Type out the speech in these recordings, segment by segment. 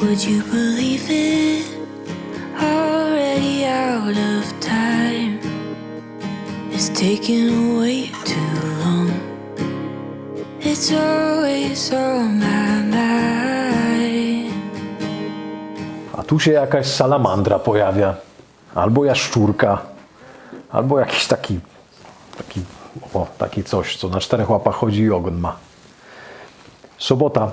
Would you believe it? Already out of time. It's taken way too long. It's always on my mind. A tu się jakaś salamandra pojawia, albo jaszczurka, albo jakiś taki, taki, o, taki coś, co na czterech łapach chodzi i ogon ma. Sobota,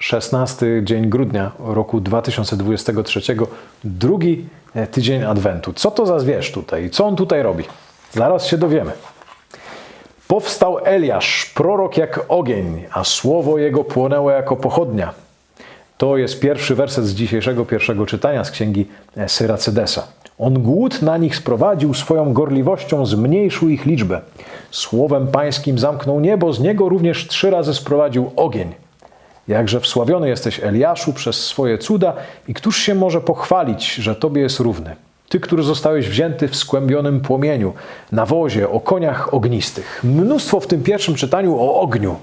16 dzień grudnia roku 2023, drugi e, tydzień Adwentu. Co to za zwierz tutaj? Co on tutaj robi? Zaraz się dowiemy. Powstał Eliasz, prorok jak ogień, a słowo jego płonęło jako pochodnia. To jest pierwszy werset z dzisiejszego pierwszego czytania z księgi e, Syracydesa. On głód na nich sprowadził, swoją gorliwością zmniejszył ich liczbę. Słowem pańskim zamknął niebo, z niego również trzy razy sprowadził ogień. Jakże wsławiony jesteś, Eliaszu, przez swoje cuda i któż się może pochwalić, że Tobie jest równy? Ty, który zostałeś wzięty w skłębionym płomieniu, na wozie, o koniach ognistych. Mnóstwo w tym pierwszym czytaniu o ogniu,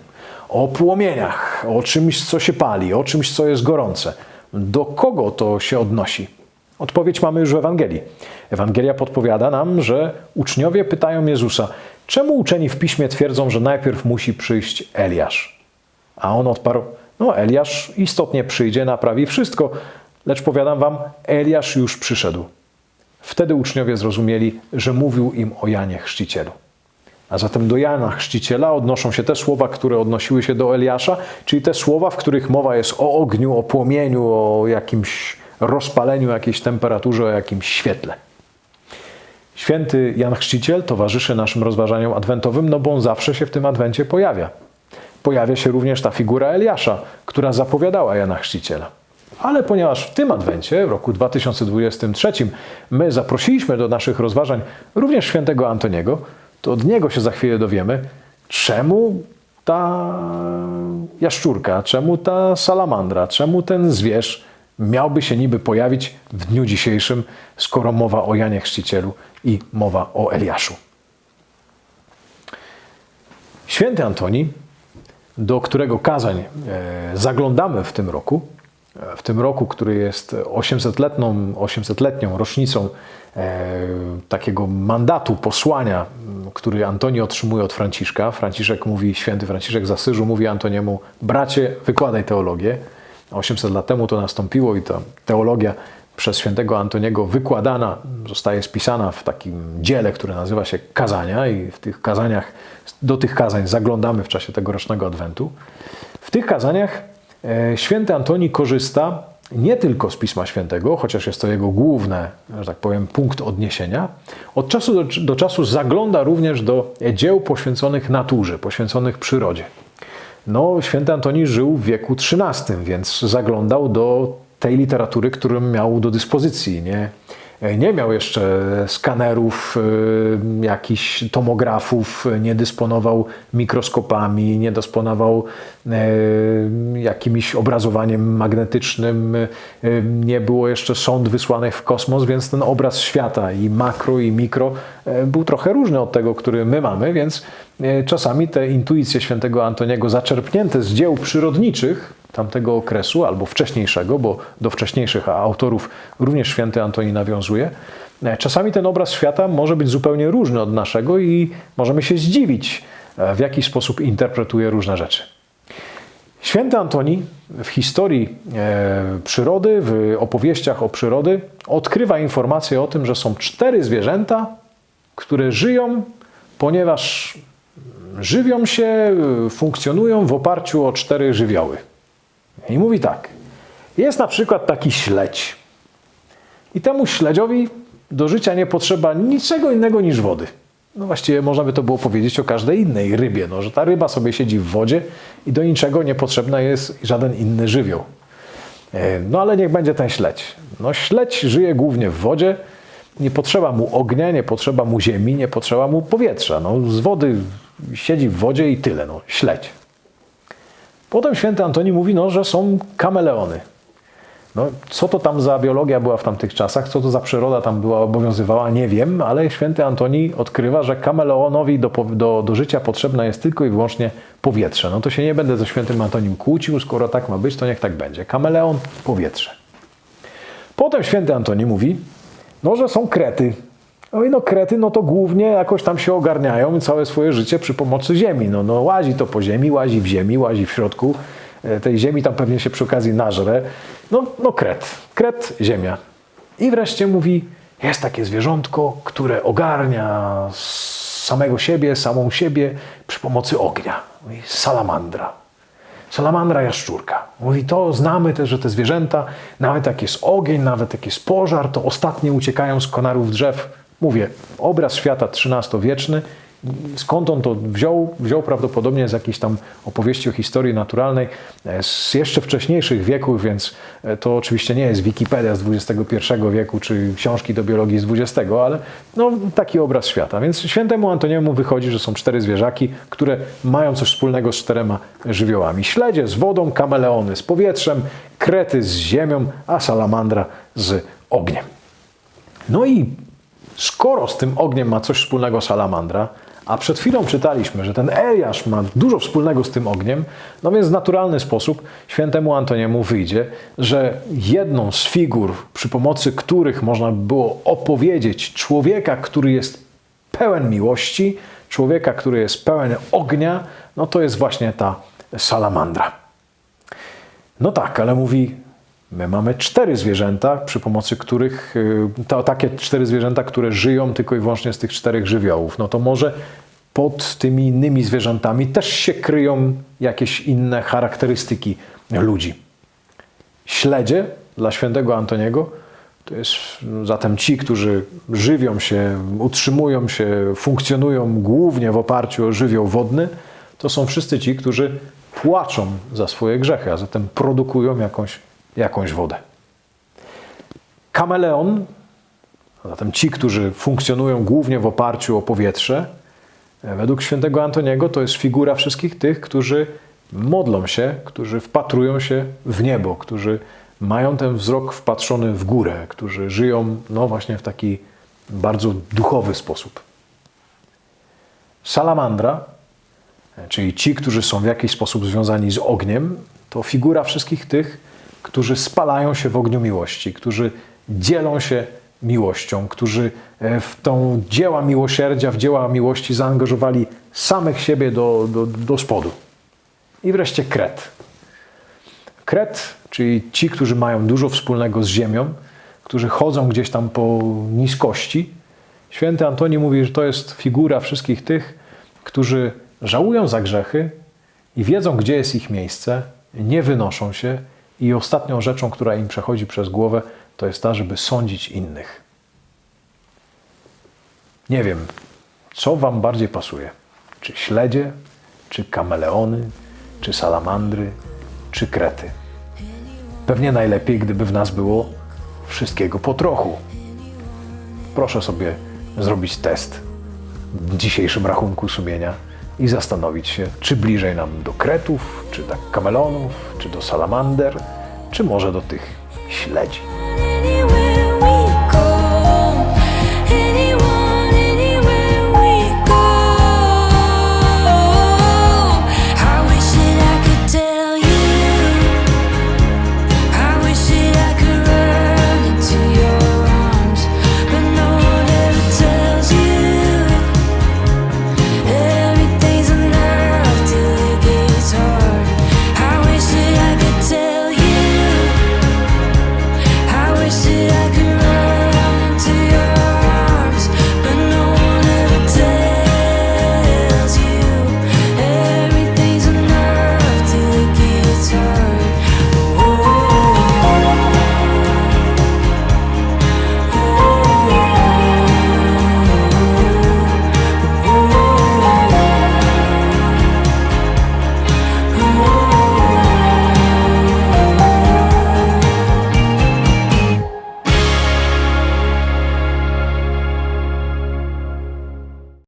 o płomieniach, o czymś, co się pali, o czymś, co jest gorące. Do kogo to się odnosi? Odpowiedź mamy już w Ewangelii. Ewangelia podpowiada nam, że uczniowie pytają Jezusa, czemu uczeni w piśmie twierdzą, że najpierw musi przyjść Eliasz? A on odparł: No, Eliasz istotnie przyjdzie, naprawi wszystko, lecz powiadam wam, Eliasz już przyszedł. Wtedy uczniowie zrozumieli, że mówił im o Janie Chrzcicielu. A zatem do Jana Chrzciciela odnoszą się te słowa, które odnosiły się do Eliasza, czyli te słowa, w których mowa jest o ogniu, o płomieniu, o jakimś rozpaleniu, jakiejś temperaturze, o jakimś świetle. Święty Jan Chrzciciel towarzyszy naszym rozważaniom adwentowym, no bo on zawsze się w tym adwencie pojawia. Pojawia się również ta figura Eliasza, która zapowiadała Jana Chrzciciela. Ale ponieważ w tym adwencie, w roku 2023, my zaprosiliśmy do naszych rozważań również świętego Antoniego, to od niego się za chwilę dowiemy, czemu ta jaszczurka, czemu ta salamandra, czemu ten zwierz miałby się niby pojawić w dniu dzisiejszym, skoro mowa o Janie Chrzcicielu i mowa o Eliaszu. Święty Antoni, do którego kazań e, zaglądamy w tym roku, e, w tym roku, który jest 800-letnią, 800-letnią rocznicą e, takiego mandatu posłania, który Antoni otrzymuje od Franciszka. Franciszek mówi, święty Franciszek z Asyżu mówi Antoniemu, bracie, wykładaj teologię. 800 lat temu to nastąpiło i ta teologia przez świętego Antoniego wykładana zostaje spisana w takim dziele, które nazywa się Kazania i w tych kazaniach, do tych kazań zaglądamy w czasie tegorocznego Adwentu. W tych kazaniach e, święty Antoni korzysta nie tylko z Pisma Świętego, chociaż jest to jego główny, że tak powiem, punkt odniesienia, od czasu do, do czasu zagląda również do dzieł poświęconych naturze, poświęconych przyrodzie. No, święty Antoni żył w wieku XIII, więc zaglądał do tej literatury, którą miał do dyspozycji. Nie, nie miał jeszcze skanerów, y, jakichś tomografów, nie dysponował mikroskopami, nie dysponował jakimś obrazowaniem magnetycznym, nie było jeszcze sond wysłanych w kosmos, więc ten obraz świata i makro i mikro był trochę różny od tego, który my mamy, więc czasami te intuicje świętego Antoniego zaczerpnięte z dzieł przyrodniczych tamtego okresu albo wcześniejszego, bo do wcześniejszych autorów również święty Antoni nawiązuje. E, Czasami ten obraz świata może być zupełnie różny od naszego i możemy się zdziwić, e, w jaki sposób interpretuje różne rzeczy. Święty Antoni w historii e, przyrody, w opowieściach o przyrody, odkrywa informację o tym, że są cztery zwierzęta, które żyją, ponieważ żywią się, funkcjonują w oparciu o cztery żywioły. I mówi tak: jest na przykład taki śledź. I temu śledziowi do życia nie potrzeba niczego innego niż wody. No właściwie można by to było powiedzieć o każdej innej rybie, no, że ta ryba sobie siedzi w wodzie i do niczego nie potrzebna jest żaden inny żywioł. E, No ale niech będzie ten śledź. No śledź żyje głównie w wodzie, nie potrzeba mu ognia, nie potrzeba mu ziemi, nie potrzeba mu powietrza. No, z wody siedzi w wodzie i tyle, no śledź. Potem święty Antoni mówi, no, że są kameleony. No, co to tam za biologia była w tamtych czasach, co to za przyroda tam była, obowiązywała, nie wiem, ale święty Antoni odkrywa, że kameleonowi do, do, do życia potrzebne jest tylko i wyłącznie powietrze. No to się nie będę ze świętym Antonim kłócił, skoro tak ma być, to niech tak będzie. Kameleon, powietrze. Potem święty Antoni mówi, no, że są krety. No i no krety, no to głównie jakoś tam się ogarniają całe swoje życie przy pomocy ziemi. No, no łazi to po ziemi, łazi w ziemi, łazi w środku e, tej ziemi, tam pewnie się przy okazji nażre. No, no kret, kret, ziemia. I wreszcie mówi, jest takie zwierzątko, które ogarnia samego siebie, samą siebie przy pomocy ognia. Mówi salamandra. Salamandra jaszczurka. Mówi, to znamy też, że te zwierzęta, nawet jak jest ogień, nawet jak jest pożar, to ostatnie uciekają z konarów drzew. Mówię, obraz świata XIII-wieczny. Skąd on to wziął? Wziął prawdopodobnie z jakiejś tam opowieści o historii naturalnej e, z jeszcze wcześniejszych wieków, więc e, to oczywiście nie jest Wikipedia z XXI wieku, czy książki do biologii z XX, ale no, taki obraz świata. Więc świętemu Antoniemu wychodzi, że są cztery zwierzaki, które mają coś wspólnego z czterema żywiołami. Śledzie z wodą, kameleony z powietrzem, krety z ziemią, a salamandra z ogniem. No i skoro z tym ogniem ma coś wspólnego salamandra, a przed chwilą czytaliśmy, że ten Eliasz ma dużo wspólnego z tym ogniem, no więc w naturalny sposób świętemu Antoniemu wyjdzie, że jedną z figur, przy pomocy których można by było opowiedzieć człowieka, który jest pełen miłości, człowieka, który jest pełen ognia, no to jest właśnie ta salamandra. No tak, ale mówi, my mamy cztery zwierzęta, przy pomocy których, y, to takie cztery zwierzęta, które żyją tylko i wyłącznie z tych czterech żywiołów. No to może pod tymi innymi zwierzętami też się kryją jakieś inne charakterystyki ludzi. Śledzie dla świętego Antoniego to jest zatem ci, którzy żywią się, utrzymują się, funkcjonują głównie w oparciu o żywioł wodny, to są wszyscy ci, którzy płaczą za swoje grzechy, a zatem produkują jakąś, jakąś wodę. Kameleon, a zatem ci, którzy funkcjonują głównie w oparciu o powietrze, według świętego Antoniego to jest figura wszystkich tych, którzy modlą się, którzy wpatrują się w niebo, którzy mają ten wzrok wpatrzony w górę, którzy żyją no właśnie w taki bardzo duchowy sposób. Salamandra, czyli ci, którzy są w jakiś sposób związani z ogniem, to figura wszystkich tych, którzy spalają się w ogniu miłości, którzy dzielą się miłością, którzy e, w tą dzieła miłosierdzia, w dzieła miłości zaangażowali samych siebie do, do, do spodu. I wreszcie kret. Kret, czyli ci, którzy mają dużo wspólnego z ziemią, którzy chodzą gdzieś tam po niskości. Święty Antoni mówi, że to jest figura wszystkich tych, którzy żałują za grzechy i wiedzą, gdzie jest ich miejsce, nie wynoszą się i ostatnią rzeczą, która im przechodzi przez głowę, to jest ta, żeby sądzić innych. Nie wiem, co Wam bardziej pasuje. Czy śledzie, czy kameleony, czy salamandry, czy krety. Pewnie najlepiej, gdyby w nas było wszystkiego po trochu. Proszę sobie zrobić test w dzisiejszym rachunku sumienia i zastanowić się, czy bliżej nam do kretów, czy do kameleonów, czy do salamander, czy może do tych śledzi.